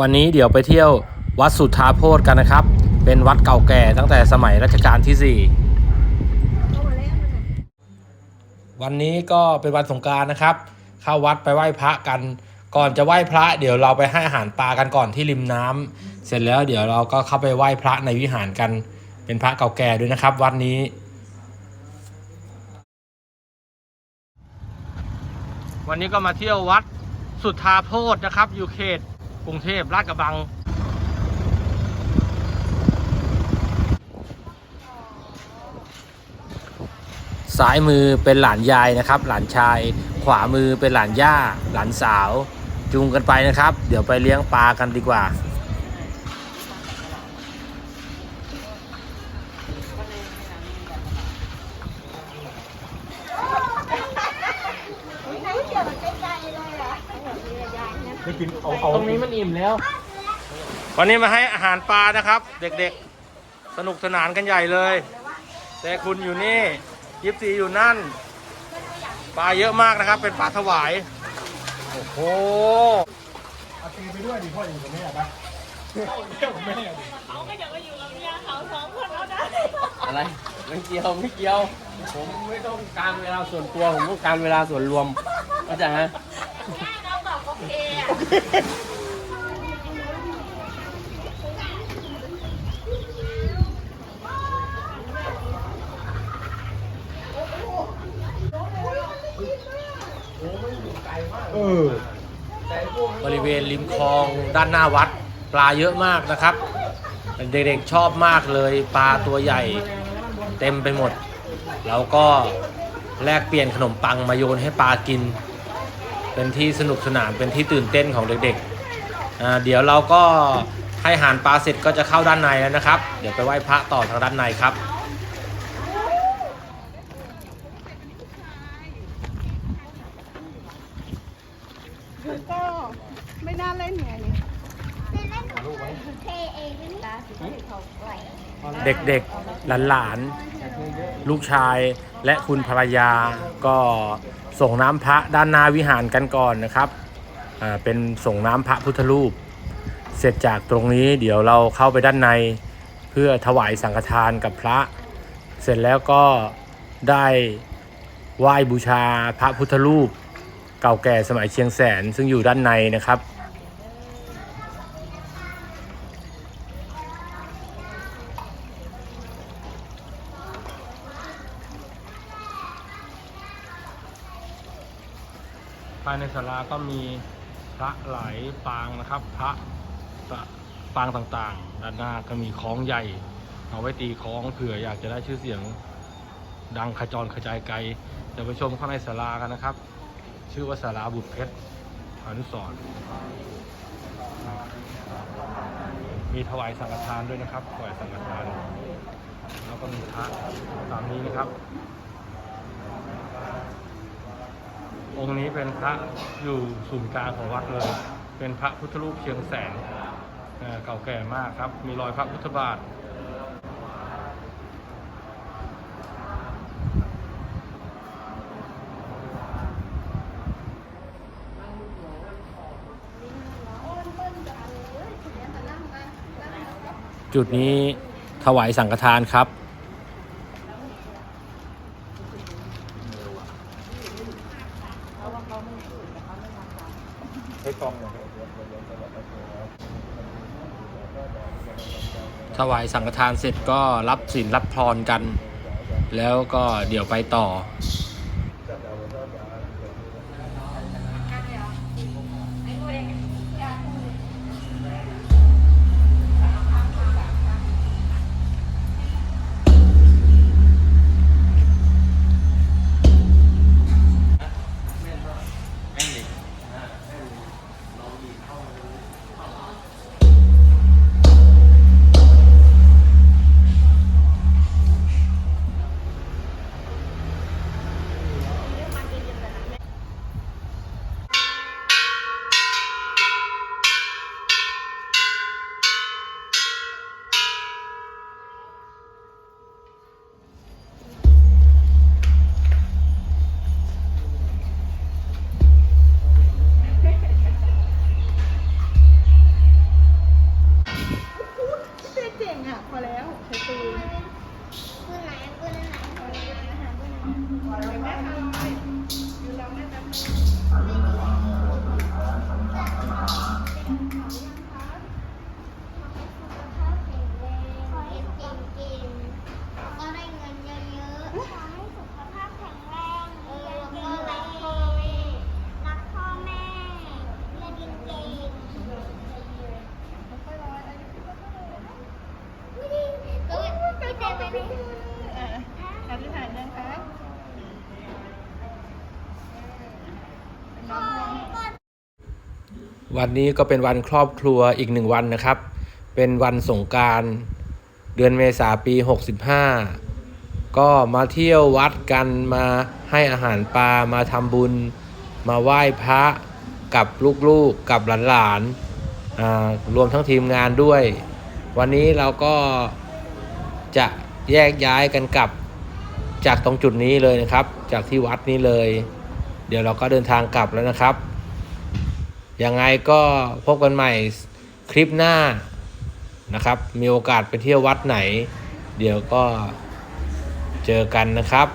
วันนี้เดี๋ยวไปเที่ยววัดสุทธาโพธกันนะครับ เป็นวัดเก่าแก่ตั้งแต่สมัยรัชกาลที่ 4 วันนี้ก็เป็นวันสงการนะครับ เข้าวัดไปไหว้พระกัน ก่อนจะไหว้พระ เดี๋ยวเราไปให้อาหารปลากันก่อนที่ริมน้ำเสร็จแล้วเดี๋ยวเราก็เข้าไปไหว้พระในวิหารกัน เป็นพระเก่าแก่ด้วยนะครับ วัดนี้วันนี้ก็มาเที่ยววัดสุทธาโพธนะครับ อยู่เขต กรุงเทพลาดกระบัง ซ้ายมือเป็นหลานยายนะครับ หลานชาย ขวามือเป็นหลานย่า หลานสาว จูงกันไปนะครับ เดี๋ยวไปเลี้ยงปลากันดีกว่า กินเอาเอาตรงนี้มันอิ่มแล้ว วันนี้มาให้อาหารปลานะครับ เด็กๆ สนุกสนานกันใหญ่เลย แต่คุณอยู่นี่ยิบซีอยู่นั่น ปลาเยอะมากนะครับ เป็นปลาถวาย โอ้โหเอาตีไปด้วยดิพ่ออยู่กับแม่ปะเที่ยวกับแม่ดิอะไรไม่เกี่ยวไม่เกี่ยว ผมไม่ต้องการเวลาส่วนตัว ผมต้องการเวลาส่วนรวมเข้าใจฮะ เออบริเวณริมคลองด้านหน้าวัด ปลาเยอะมากนะครับ เด็กๆชอบมากเลยปลาตัวใหญ่เต็มไปหมด เราก็แลกเปลี่ยนขนมปังมาโยนให้ปลากิน เป็นที่สนุกสนานเป็นที่ตื่นเต้นของเด็กๆอ่าเดี๋ยวเราก็ให้อาหารปลาเสร็จก็จะเข้าด้านในแล้วนะครับ เดี๋ยวไปไหว้พระต่อทางด้านในครับก็ไม่น่าเล่นไงนี่เด็กๆ หลานๆ ลูกชายและคุณภรรยาก็ ส่งน้ำพระด้านหน้าวิหารกันก่อนนะครับอ่าเป็นส่งน้ำพระพุทธรูป เสร็จจากตรงนี้เดี๋ยวเราเข้าไปด้านในเพื่อถวายสังฆทานกับพระ เสร็จแล้วก็ได้ไหว้บูชาพระพุทธรูป เก่าแก่สมัยเชียงแสนซึ่งอยู่ด้านในนะครับ ภายในศาลาก็มีพระหลายปางนะครับ พระปางต่างๆ ด้านหน้าก็มีคล้องใหญ่ เอาไว้ตีคล้องเผื่ออยากจะได้ชื่อเสียงดังขจรกระจายไกลเดี๋ยวไปชมข้างในศาลากันนะครับ ชื่อว่าศาลาบุตรเพชรอนุสรมีถวายสังฆทานด้วยนะครับถวายสังฆทาน แล้วก็มีพระตามนี้นะครับ องค์นี้เป็นพระอยู่ศูนย์กลางของวัดเลย เป็นพระพุทธรูปเชียงแสนเเก่าแก่มากครับ มีรอยพระพุทธบาทจุดนี้ถวายสังฆทานครับ ให้กองเนี่ย ถวายสังฆทานเสร็จก็รับศีลรับพรกัน แล้วก็เดี๋ยวไปต่อ อธิษฐานยังคะวันนี้ก็เป็นวันครอบครัวอีกหนึ่งวันนะครับ เป็นวันสงการเดือนเมษาปี 65 ก็มาเที่ยววัดกันมาให้อาหารปลามาทำบุญ มาไหว้พระกับลูกๆกกับหลานๆรวมทั้งทีมงานด้วย วันนี้เราก็จะ แยกย้ายกันกลับจากตรงจุดนี้เลยนะครับ จากที่วัดนี้เลย เดี๋ยวเราก็เดินทางกลับแล้วนะครับยังไงก็พบกันใหม่คลิปหน้านะครับ มีโอกาสไปเที่ยววัดไหน เดี๋ยวก็เจอกันนะครับ